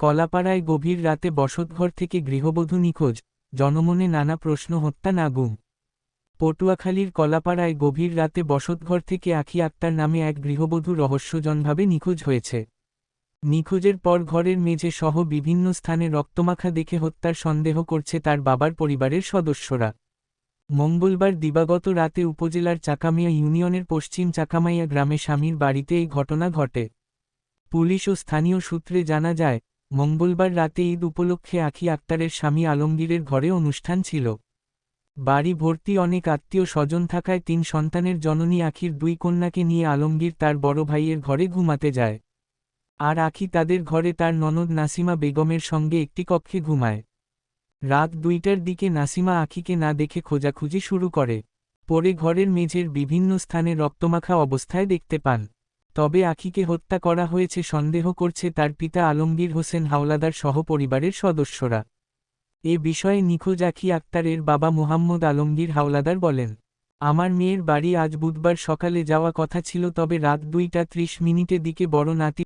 কলাপাড়ায় গভীর রাতে বসতঘর থেকে গৃহবধূ নিখোঁজ, জনমনে নানা প্রশ্ন, হত্যা না গুম। পটুয়াখালীর কলাপাড়ায় গভীর রাতে বসতঘর থেকে আখি আক্তার নামে এক গৃহবধূ রহস্যজনভাবে নিখোঁজ হয়েছে। নিখোঁজের পর ঘরের মেঝে সহ বিভিন্ন স্থানে রক্তমাখা দেখে হত্যার সন্দেহ করছে তার বাবার পরিবারের সদস্যরা। মঙ্গলবার দিবাগত রাতে উপজেলার চাকামিয়া ইউনিয়নের পশ্চিম চাকামাইয়া গ্রামে স্বামীর বাড়িতে এই ঘটনা ঘটে। পুলিশ ও স্থানীয় সূত্রে জানা যায় মঙ্গলবার রাতে ঈদ উপলক্ষে আখি আক্তারের স্বামী আলমগীরের ঘরে অনুষ্ঠান ছিল। বাড়ি ভর্তি অনেক আত্মীয় স্বজন থাকায় তিন সন্তানের জননী আখির দুই কন্যাকে নিয়ে আলমগীর তার বড় ভাইয়ের ঘরে ঘুমাতে যায়। আর আখি তাদের ঘরে তার ননদ নাসিমা বেগমের সঙ্গে একটি কক্ষে ঘুমায়। রাত দুইটার দিকে নাসিমা আখিকে না দেখে খোঁজাখুঁজি শুরু করে। পরে ঘরের মেঝের বিভিন্ন স্থানে রক্তমাখা অবস্থায় দেখতে পান। তবে আখিকে হত্যা করা হয়েছে সন্দেহ করছে তার পিতা আলমগীর হোসেন হাওলাদার সহপরিবারের সদস্যরা। এ বিষয়ে নিখোঁজ আখি আক্তারের বাবা মোহাম্মদ আলমগীর হাওলাদার বলেন, আমার মেয়ের বাড়ি আজ বুধবার সকালে যাওয়া কথা ছিল তবে রাত দুইটা ত্রিশ মিনিটের দিকে বড় নাতি